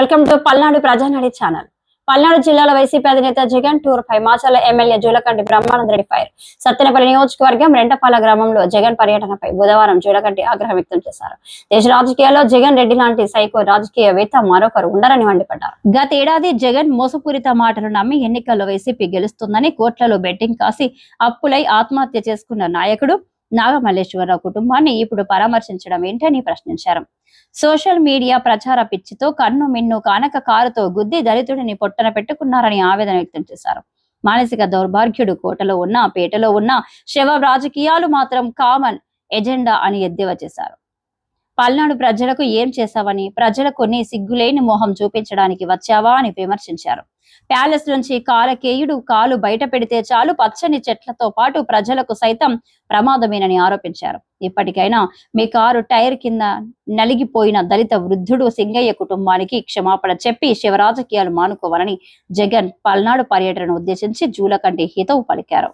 Welcome to Palnadu Prajanadi channel. Palnadu జిల్లాలో YCP అధినేత Jagan tour పై మాచల ఎమ్మెల్యే జూలకంటి బ్రహ్మానందరెడ్డి ఫైర్. సత్తెనపల్లి నియోజకవర్గం రెండపాల గ్రామంలో జగన్ పర్యటనపై బుధవారం జూలకంటి ఆగ్రహం వ్యక్తం చేశారు. దేశ రాజకీయాల్లో జగన్ రెడ్డి లాంటి సైకో రాజకీయవేత్త మరొకరు ఉండరని మండిపడ్డారు. గతేడాది జగన్ మోసపూరిత మాటలు నమ్మి ఎన్నికల్లో వైసీపీ గెలుస్తుందని కోట్లలో బెట్టింగ్ కాసి అప్పులై ఆత్మహత్య చేసుకున్న నాయకుడు నాగమల్లేశ్వరరావు కుటుంబాన్ని ఇప్పుడు పరామర్శించడం ఏంటని ప్రశ్నించారు. సోషల్ మీడియా ప్రచార పిచ్చితో కన్ను మిన్ను కానక కారుతో గుద్ది దళితుడిని పొట్టన పెట్టుకున్నారని ఆవేదన వ్యక్తం చేశారు. మానసిక దౌర్భాగ్యుడు కోటలో ఉన్న పేటలో ఉన్న శవ రాజకీయాలు మాత్రం కామన్ ఎజెండా అని ఎద్దేవా చేశారు. పల్నాడు ప్రజలకు ఏం చేశావని ప్రజలకు నీ సిగ్గులేని మోహం చూపించడానికి వచ్చావా అని విమర్శించారు. ప్యాలెస్ నుంచి కాలకేయుడు కాలు బయట పెడితే చాలు పచ్చని చెట్లతో పాటు ప్రజలకు సైతం ప్రమాదమేనని ఆరోపించారు. ఇప్పటికైనా మీ కారు టైర్ కింద నలిగిపోయిన దళిత వృద్ధుడు సింగయ్య కుటుంబానికి క్షమాపణ చెప్పి శివరాజకీయాలు మానుకోవాలని జగన్ పల్నాడు పర్యటనను ఉద్దేశించి జూలకంటి హితవు పలికారు.